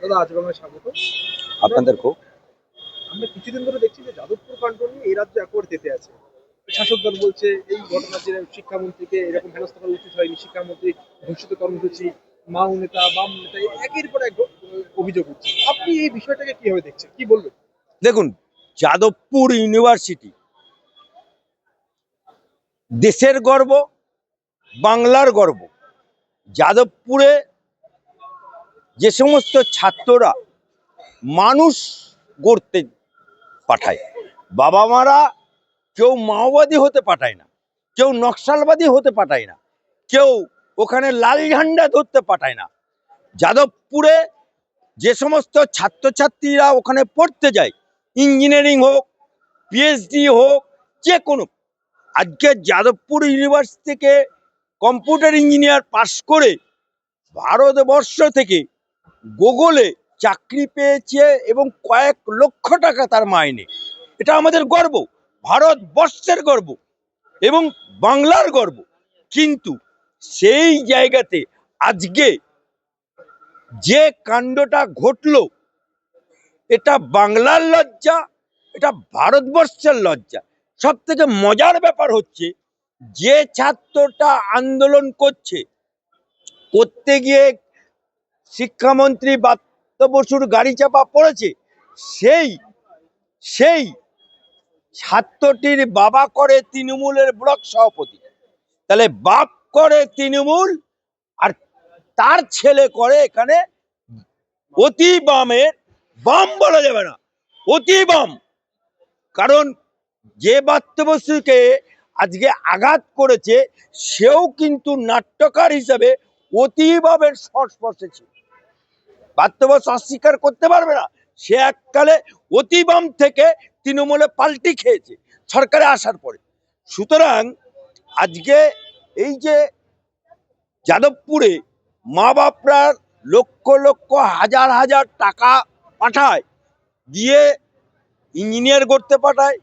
দাদা আজ বাংলায় স্বাগত। আপনাদেরকেও আমরা কিছুদিন ধরে দেখছি যে যাদবপুর কাণ্ড নিয়ে এই রাজ্য একবার তেতে আছে। শাসক দল বলছে এই ঘটনা যে শিক্ষামন্ত্রীকে এরকম হেনস্থা করা উচিত হয়নি শিক্ষামন্ত্রী ঘোষিত কর্মসূচি মাও নেতা বাম নেতা একের পর এক অভিযোগ উঠছে। আপনি এই বিষয়টাকে কীভাবে দেখছেন? কি বলবেন? দেখুন যাদবপুর ইউনিভার্সিটি দেশের গর্ব বাংলার গর্ব। যাদবপুরে যে সমস্ত ছাত্ররা মানুষ গড়তে পাঠায় বাবা মারা কেউ মাওবাদী হতে পাঠায় না, কেউ নকশালবাদী হতে পাঠায় না, কেউ ওখানে লাল ঝান্ডা ধরতে পাঠায় না। যাদবপুরে যে সমস্ত ছাত্রছাত্রীরা ওখানে পড়তে যায়, ইঞ্জিনিয়ারিং হোক পিএইচডি হোক, যে কোনো, আজকে যাদবপুর ইউনিভার্সিটি থেকে কম্পিউটার ইঞ্জিনিয়ার পাশ করে ভারতবর্ষ থেকে গুগলে চাকরি পেয়েছে এবং কয়েক লক্ষ টাকা তার মাইনে। এটা আমাদের গর্ব, ভারতবর্ষের গর্ব এবং বাংলার গর্ব। কিন্তু সেই জায়গাতে আজকে যে কাণ্ডটা ঘটলো, এটা বাংলার লজ্জা, এটা ভারতবর্ষের লজ্জা। সব থেকে মজার ব্যাপার হচ্ছে, যে ছাত্রটা আন্দোলন করছে, করতে গিয়ে শিক্ষামন্ত্রী বাত্য বসুর গাড়ি চাপা পড়েছে। সেই সেই ছাত্রটির বাবা করে তৃণমূলের ব্লক সভাপতি। তাহলে বাপ করে তৃণমূল আর তার ছেলে করে এখানে অতি বামের বাম বলা যাবে না, অতি বাম। কারণ যে বাত্যবস্তুকে আজকে আঘাত করেছে, সেও কিন্তু নাট্যকার হিসাবে অতি বামের সংস্পর্শে ছিল। বাত্যবস অস্বীকার করতে পারবে না। সে এককালে অতি বাম থেকে তৃণমূলে পাল্টি খেয়েছে, সরকারে আসার পরে। সুতরাং আজকে এই যে যাদবপুরে মা বাপরা লক্ষ লক্ষ, হাজার হাজার টাকা পাঠায়, দিয়ে ইঞ্জিনিয়ার করতে পাঠায়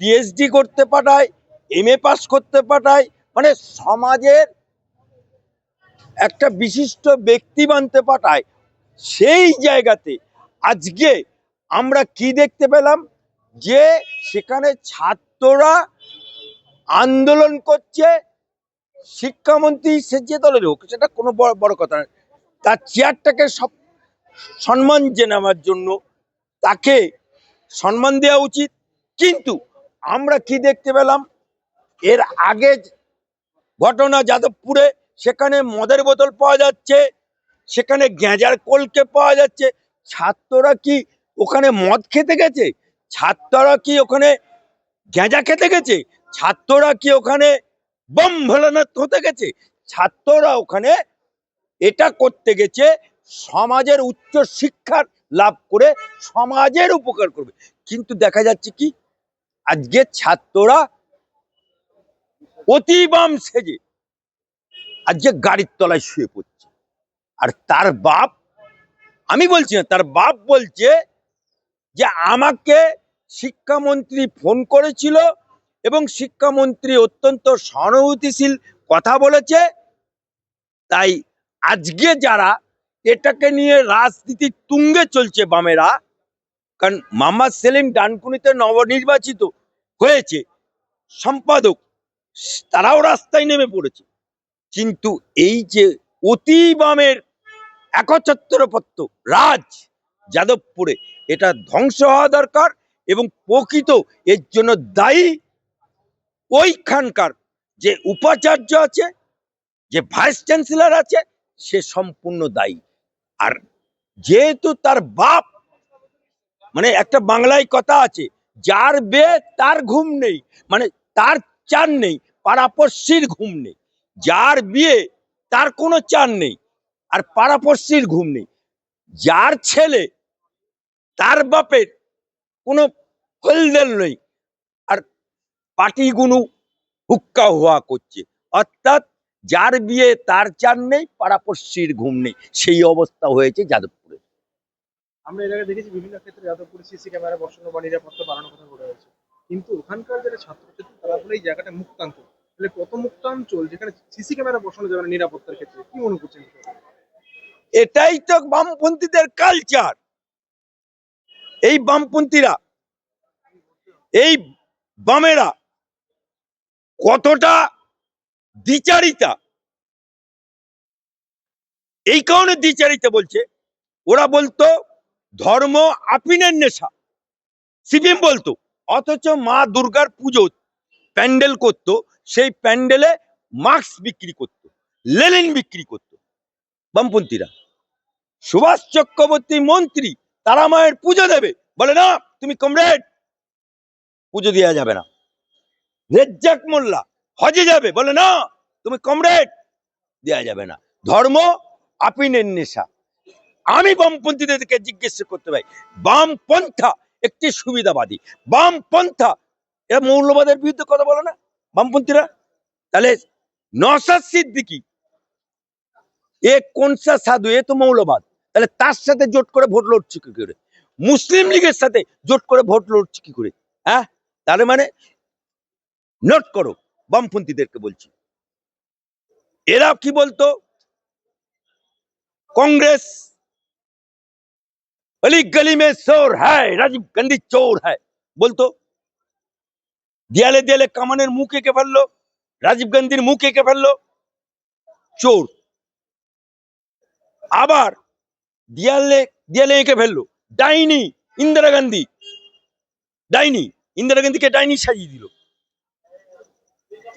পিএইচডি করতে পাঠায় এম এ পাস করতে পাঠায় মানে সমাজের একটা বিশিষ্ট ব্যক্তি বানতে পাঠায় সেই জায়গাতে আজকে আমরা কি দেখতে পেলাম? যে সেখানে ছাত্ররা আন্দোলন করছে, শিক্ষামন্ত্রী সে যে দলের হোক সেটা কোনো বড় বড় কথা নয়। তার চেয়ারটাকে সব সম্মান জানাবার জন্য তাকে সম্মান দেওয়া উচিত। কিন্তু আমরা কি দেখতে পেলাম? এর আগে ঘটনা যাদবপুরে, সেখানে মদের বোতল পাওয়া যাচ্ছে। সেখানে গেঁজার কলকে পাওয়া যাচ্ছে। ছাত্ররা কি ওখানে মদ খেতে গেছে? ছাত্ররা কি ওখানে গেঁজা খেতে গেছে? ছাত্ররা কি ওখানে বম ভোলানাথ হতে গেছে? ছাত্ররা ওখানে এটা করতে গেছে, সমাজের উচ্চ শিক্ষার লাভ করে সমাজের উপকার করবে। কিন্তু দেখা যাচ্ছে কি, আজকে ছাত্ররা অতি বাম সেজে আজকে গাড়ির তলায় শুয়ে পড়ছে। আর তার বাপ, আমি বলছি না, তার বাপ বলছে যে আমাকে শিক্ষামন্ত্রী ফোন করেছিল এবং শিক্ষামন্ত্রী অত্যন্ত সহানুভূতিশীল কথা বলেছে। তাই আজকে যারা এটাকে নিয়ে রাজনীতির তুঙ্গে চলছে বামেরা, কারণ মোহাম্মদ সেলিম ডানকুনিতে নবনির্বাচিত হয়েছে, সম্পাদক, তারাও রাস্তায় নেমে পড়েছে। কিন্তু এই যে অতি বামের একচ্ছত্রপত্য রাজ যাদবপুরে। এটা ধ্বংস হওয়া দরকার এবং প্রকৃত এর জন্য দায়ী ওইখানকার যে উপাচার্য আছে, যে ভাইস চ্যান্সেলর আছে, সে সম্পূর্ণ দায়ী। আর যেহেতু তার বাপ মানে একটা বাংলায় কথা আছে, যার বে তার ঘুম নেই মানে তার চান নেই পাড়াপড়শির ঘুম নেই। যার বিয়ে তার কোনো চান নেই। আর পাড়াপড়শির ঘুম নেই। যার ছেলে, তার বাপের কোনো ফলদেল নেই আর পাটিগুনু হুক্কা হুয়া করছে। অর্থাৎ যার বিয়ে তার চান নেই, পাড়াপড়শির ঘুম নেই। সেই অবস্থা হয়েছে যাদবপুরে। আমরা এর আগে দেখেছি বিভিন্ন ক্ষেত্রে যাদবপুরে সিসি ক্যামেরা বসানো বা নিরাপত্তা বাড়ানোর কথা বলা হয়েছে। কিন্তু ওখানকার যারা ছাত্রছাত্রী, তারা বলে এই জায়গাটা মুক্তাঞ্চল। তাহলে কত মুক্তাঞ্চল? যেখানে সিসি ক্যামেরা বসানো যাবে না নিরাপত্তার ক্ষেত্রে। কি মনে করছেন? এটাই তো বামপন্থীদের কালচার এই বামপন্থীরা, এই বামেরা কতটা দ্বিচারিতা? এই কারণে দ্বিচারিতা বলছে। ওরা বলতো, ধর্ম আপিনের নেশা। সিপিএম বলতো, অথচ মা দুর্গার পুজো প্যান্ডেল করতো, সেই প্যান্ডেলে মাস্ক বিক্রি করত লেলিন বিক্রি করত বামপন্থীরা। সুভাষ চক্রবর্তী মন্ত্রী তারা মায়ের পুজো দেবে। বলে, না, তুমি কমরেড, পুজো দেওয়া যাবে না। রেজ্জাক মোল্লা হজে যাবে। বলে, না, তুমি কমরেড, দেওয়া যাবে না। ধর্ম আপিনের নেশা। আমি বামপন্থীদেরকে জিজ্ঞেস করতে পারি বামপন্থা একটি সুবিধাবাদী। বামপন্থা, এরা মৌলবাদের বিরুদ্ধে কথা বলে না বামপন্থীরা? তাহলে নসাদ সিদ্দিকি এ কোন সাধু? এ তো মৌলবাদ। তাহলে তার সাথে জোট করে ভোট লড়ছে কি করে? মুসলিম লীগের সাথে জোট করে ভোট লড়ছে কি করে? হ্যাঁ? তাহলে মানে নোট করো, বামপন্থীদেরকে বলছি। এরা কি বলতো? কংগ্রেস অলি গলি মে চোর হ্যাঁ রাজীব গান্ধী চোর হ্যাঁ বলতো? দেয়ালে দেয়ালে কামানের মুখ এঁকে ফেলল, রাজীব গান্ধীর মুখ এঁকে ফেলল, চোর। আবার দেয়ালে দেয়ালে এঁকে ফেলল। ডাইনি ইন্দিরা গান্ধী। ডাইনি ইন্দিরা গান্ধীকে ডাইনি সাজিয়ে দিল।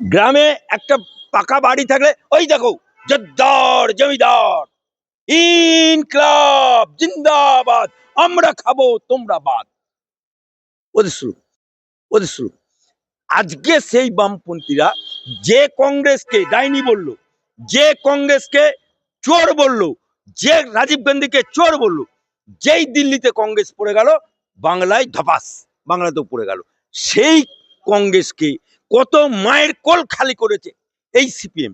গ্রামে একটা পাকা বাড়ি থাকলে, ওই দেখো জদ্দার জমিদার। জিন্দাবাদ, আমরা খাব, তোমরা বাদ। ওদের শুরু। আজকে সেই বামপন্থীরা যে কংগ্রেসকে ডাইনি বলল, যে কংগ্রেসকে চোর বলল যে রাজীব গান্ধীকে চোর বলল, যেই দিল্লিতে কংগ্রেস পড়ে গেল, বাংলায় ধপাস, বাংলাতেও পড়ে গেল। সেই কংগ্রেসকে কত মায়ের কোল খালি করেছে এই সিপিএম।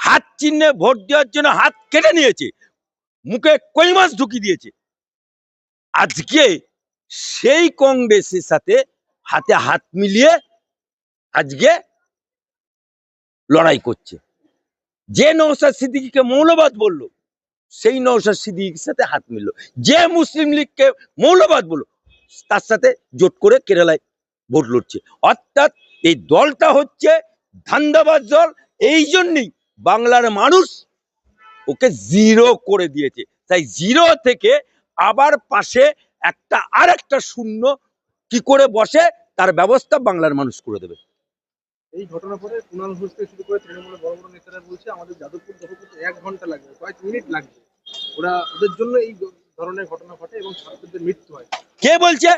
হাত চিহ্নে ভোট দেওয়ার জন্য হাত কেটে নিয়েছে, মুখে কই মাছ ঢুকিয়ে দিয়েছে। আজকে সেই কংগ্রেসের সাথে হাতে হাত মিলিয়ে আজকে লড়াই করছে। যে নৌসাদ সিদ্দিকিকে মৌলবাদ বলল সেই নৌসাদ সিদ্দিকির সাথে হাত মিলল। যে মুসলিম লীগকে মৌলবাদ বলল, তার সাথে জোট করে কেরালায় ভোট লড়ছে। অর্থাৎ এই দলটা হচ্ছে ধান্দাবাজ দল, এই জন্যই বাংলার মানুষ ওকে জিরো করে দিয়েছে। তাই জিরো থেকে আবার পাশে একটা আর একটা শূন্য কি করে বসে, তার ব্যবস্থা বাংলার মানুষ করে দেবে। এই ঘটনার পরে কুণাল ঘোষ থেকে শুরু করে তৃণমূলের বড় বড় নেতারা বলছে আমাদের যাদবপুর দখল করতে এক ঘণ্টা লাগবে কয়েক মিনিট লাগবে। ওরা ওদের জন্য এই ধরনের ঘটনা ঘটে এবং ছাত্রদের মৃত্যু হয়। কে বলছে?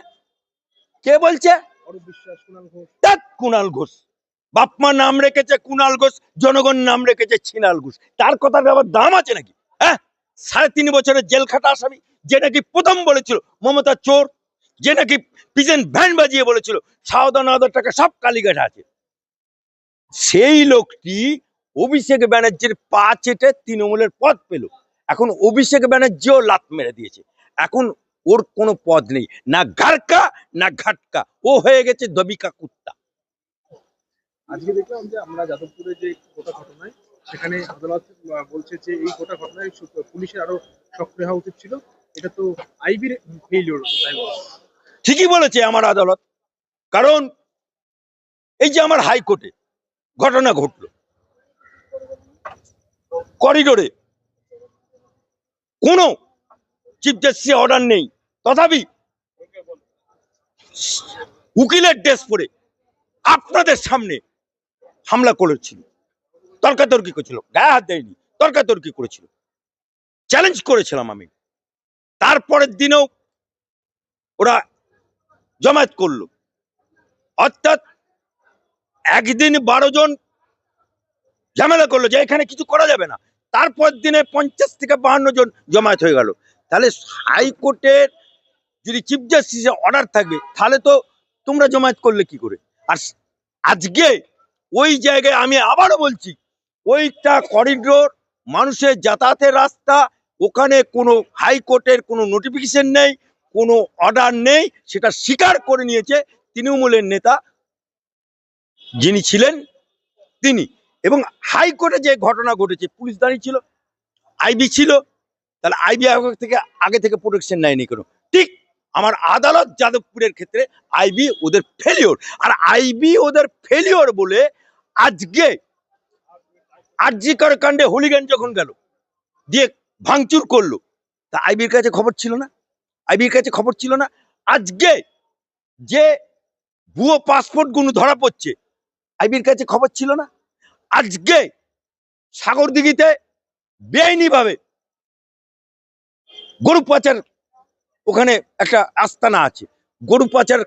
কে বলছে? অরূপ বিশ্বাস কুণাল ঘোষ। কুণাল ঘোষ। বাপমা নাম রেখেছে কুণাল ঘোষ জনগণ নাম রেখেছে ছিনাল ঘোষ। তার কথার আবার দাম আছে নাকি? হ্যাঁ? সাড়ে তিন বছরের জেল খাটা আসামি যে নাকি প্রথম বলেছিল মমতা চোর যে নাকি ভ্যান বাজিয়ে বলেছিল হাজার টাকা সব কালীঘাটে আছে। সেই লোকটি অভিষেক ব্যানার্জির পা চেটে তৃণমূলের পদ পেল। এখন অভিষেক ব্যানার্জিও লাত মেরে দিয়েছে। এখন ওর কোনো পদ নেই। না ঘাটকা না ঘাটকা। ও হয়ে গেছে দবিকা কুত্তা। আজকে দেখলাম যে আমরা যাদবপুরে যে গোটা ঘটনায় সেখানে আদালত বলছে যে এই গোটা ঘটনায় পুলিশের আরও সক্রিয় হওয়া উচিত ছিল। এটা তো আইবির ফেইলিওর ঠিকই বলেছে আমার আদালত। কারণ এই যে আমার হাইকোর্টে ঘটনা ঘটলো। করিডোরে কোনো চিফ জাস্টিসের অর্ডার নেই। তথাপি উকিলের ড্রেস পরে আপনাদের সামনে হামলা করেছিল। তর্কাতর্কি করেছিল। গায়ে হাত দেয়নি। তর্কাতর্কি করেছিল। চ্যালেঞ্জ করেছিলাম আমি। তারপরের দিনেও ওরা জমায়েত করল। অর্থাৎ একদিন বারো জন ঝামেলা করল যে এখানে কিছু করা যাবে না। তারপর দিনে পঞ্চাশ থেকে বাহান্ন জন জমায়েত হয়ে গেল। তাহলে হাইকোর্টের যদি চিফ জাস্টিসের অর্ডার থাকবে, তাহলে তো তোমরা জমায়েত করলে কি করে? আর আজকে ওই জায়গায় আমি আবারও বলছি, ওইটা করিডোর মানুষের যাতায়াতের রাস্তা, ওখানে কোনো হাইকোর্টের কোনো নোটিফিকেশন নেই, কোনো অর্ডার নেই, সেটা স্বীকার করে নিয়েছে তৃণমূলের নেতা যিনি ছিলেন তিনি। এবং হাইকোর্টে যে ঘটনা ঘটেছে, পুলিশ দাঁড়িয়ে ছিল, আইবি ছিল, তাহলে আইবি আয়োগ থেকে আগে থেকে প্রোটেকশন নেয়নি কোনো। ঠিক আমার আদালত যাদবপুরের ক্ষেত্রে আইবি ওদের ফেলিওর আর আইবি ওদের ফেলিওর বলে আজকে আরজিকর কাণ্ডে হলিগান যখন গেল, দিয়ে ভাঙচুর করল, তা আইবির কাছে খবর ছিল না? আইবির কাছে খবর ছিল না? আজকে যে ভুয়ো পাসপোর্টগুলো ধরা পড়ছে আইবির কাছে খবর ছিল না। আজকে সাগর দিঘিতে বেআইনি ভাবে গরু পাচার ওখানে একটা আস্তানা আছে। গরু পাচার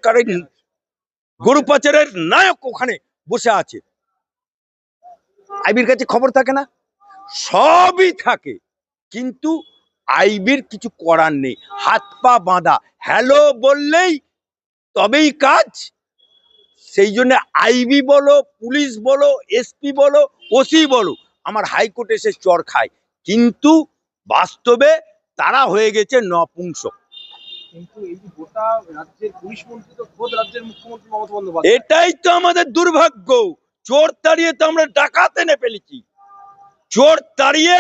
গরু পাচারের নায়ক ওখানে বসে আছে। আইবির কাছে খবর থাকে না? সবই থাকে। কিন্তু আইবির কিছু করার নেই। হাত পা বাঁধা। হ্যালো বললেই তবেই কাজ সেই জন্য আইবি বলো পুলিশ বলো এসপি বলো ওসি বলো আমার হাইকোর্টে এসে চর খায়। কিন্তু বাস্তবে তারা হয়ে গেছে নপুংসক বন্দ্যোপাধ্যায়। এটাই তো আমাদের দুর্ভাগ্য। চোর তাড়িয়ে তো আমরা ডাকাতে এনে ফেলেছি। চোর তাড়িয়ে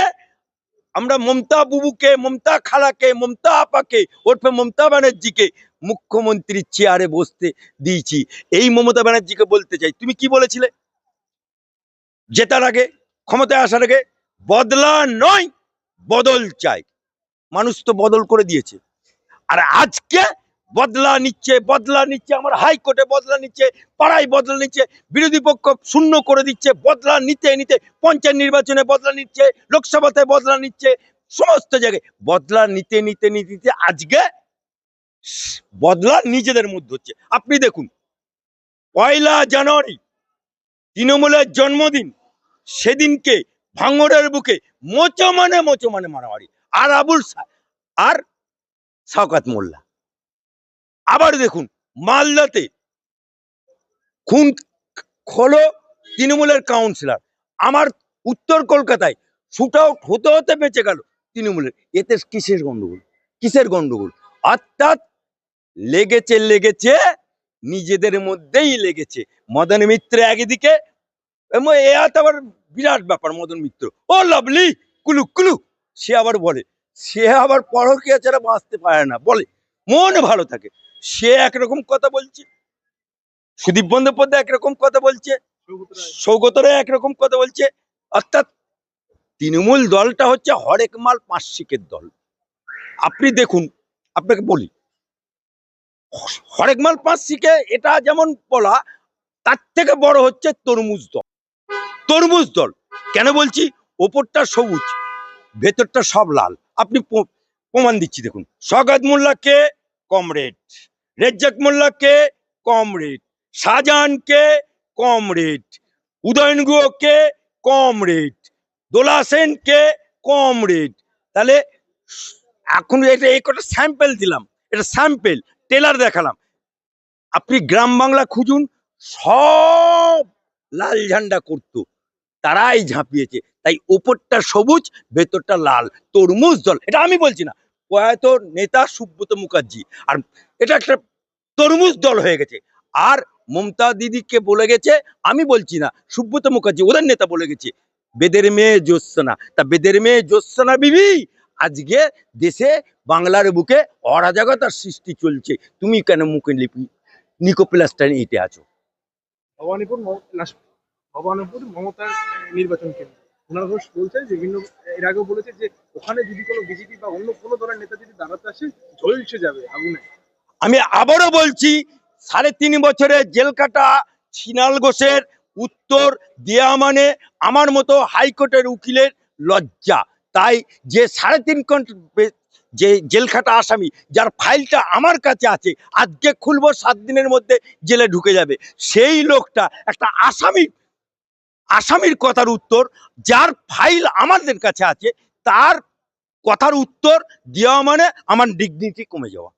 আমরা মমতা বুবুকে, মমতা খালাকে, মমতা আপাকে, ওরফে মমতা ব্যানার্জিকে মুখ্যমন্ত্রীর চেয়ারে বসতে দিয়েছি। এই মমতা ব্যানার্জিকে বলতে চাই। তুমি কি বলেছিলে? জেতার আগে, ক্ষমতায় আসার আগে, বদলা নয়, বদল চাই। মানুষ তো বদল করে দিয়েছে। আর আজকে বদলা নিচ্ছে বদলা নিচ্ছে, আমার হাইকোর্টে বদলা নিচ্ছে, পাড়ায় বদলা নিচ্ছে, বিরোধী পক্ষ শূন্য করে দিচ্ছে, বদলা নিতে নিতে পঞ্চায়েত নির্বাচনে বদলা নিচ্ছে, লোকসভাতে বদলা নিচ্ছে, সমস্ত জায়গায়। বদলা নিতে নিতে নিতে আজকে বদলা নিজেদের মধ্যে হচ্ছে। আপনি দেখুন, পয়লা জানুয়ারি, তৃণমূলের জন্মদিন, সেদিনকে ভাঙরের বুকে মোচো মানে মোচো মানে মারামারি। আর আবুল আর শওকাত মোল্লা। আবার দেখুন, মালদাতে খুন হলো তৃণমূলের কাউন্সিলর আমার উত্তর কলকাতায় শুট আউট হতে হতে বেঁচে গেল তৃণমূলের। এতে কিসের গন্ডগোল? কিসের গন্ডগোল? অর্থাৎ লেগেছে লেগেছে, নিজেদের মধ্যেই লেগেছে। মদন মিত্র একদিকে এ আবার বিরাট ব্যাপার, মদন মিত্র। ও লাভলি কুলু কুলু। সে আবার বলে, সে আবার পরকিয়া ছাড়া বাঁচতে পারে না। বলে, মন ভালো থাকে। সে একরকম কথা বলছে। সুদীপ বন্দ্যোপাধ্যায় একরকম কথা বলছে। সৌগত রায় একরকম কথা বলছে। অর্থাৎ তৃণমূল দলটা হচ্ছে হরেক মাল পাঁচশিকের দল। আপনি দেখুন, আপনাকে বলি, হরেক মাল পাঁচশিকে এটা যেমন বলা, তার থেকে বড় হচ্ছে তরমুজ দল। তরমুজ দল। কেন বলছি? ওপরটা সবুজ, ভেতরটা সব লাল। আপনি প্রমাণ দিচ্ছি, দেখুন। স্বগত মোল্লা কে কমরেড। রেজ্জাক মোল্লাকে কমরেড শাহজাহানকে কম রেট উদয়ন গুহকে কম রেট দোলা সেনকে কম রেট তাহলে এখন এটা এই কটা স্যাম্পেল দিলাম, এটা স্যাম্পেল টেলার দেখালাম। আপনি গ্রাম বাংলা খুঁজুন, সব লাল ঝান্ডা করতো, তারাই ঝাঁপিয়েছে। তাই ওপরটা সবুজ, ভেতরটা লাল, তরমুজ দল এটা আমি বলছি না। প্রয়াত নেতা সুব্রত মুখার্জি। আর এটা একটা তরমুজ দল হয়ে গেছে। আর মমতা দিদিকে বলে গেছে, আমি বলছি না, সুব্রত মুখার্জি ওদের নেতা বলে গেছে, বেদের মেয়ে জ্যোৎসনা। তা বেদের মেয়ে জ্যোৎসনা বিবি, আজকে দেশে বাংলার বুকে অরাজকতার সৃষ্টি চলছে। তুমি কেন মুখে লিপি নিকোপ্লাস্টার এঁটে আছো? ভবানীপুর ভবানীপুর মমতার নির্বাচন কেন্দ্র। কুণাল ঘোষ বলছেন যে ভিন্ন এর আগেও বলেছে যে ওখানে যদি কোনো বিজেপি বা অন্য কোনো দলের নেতা যদি দাঁড়াতে আসে ঝলসে যাবে আগুনে। আমি আবারও বলছি, সাড়ে তিন বছরের জেল কাটা ছিনাল ঘোষের উত্তর দেয়া মানে আমার মতো হাইকোর্টের উকিলের লজ্জা। তাই যে সাড়ে তিন যে জেল খাটা আসামি, যার ফাইলটা আমার কাছে আছে, আজকে খুলবো সাত দিনের মধ্যে জেলে ঢুকে যাবে। সেই লোকটা একটা আসামি আসামির কথার উত্তর, যার ফাইল আমাদের কাছে আছে, তার কথার উত্তর দেওয়া মানে আমার ডিগনিটি কমে যাওয়া।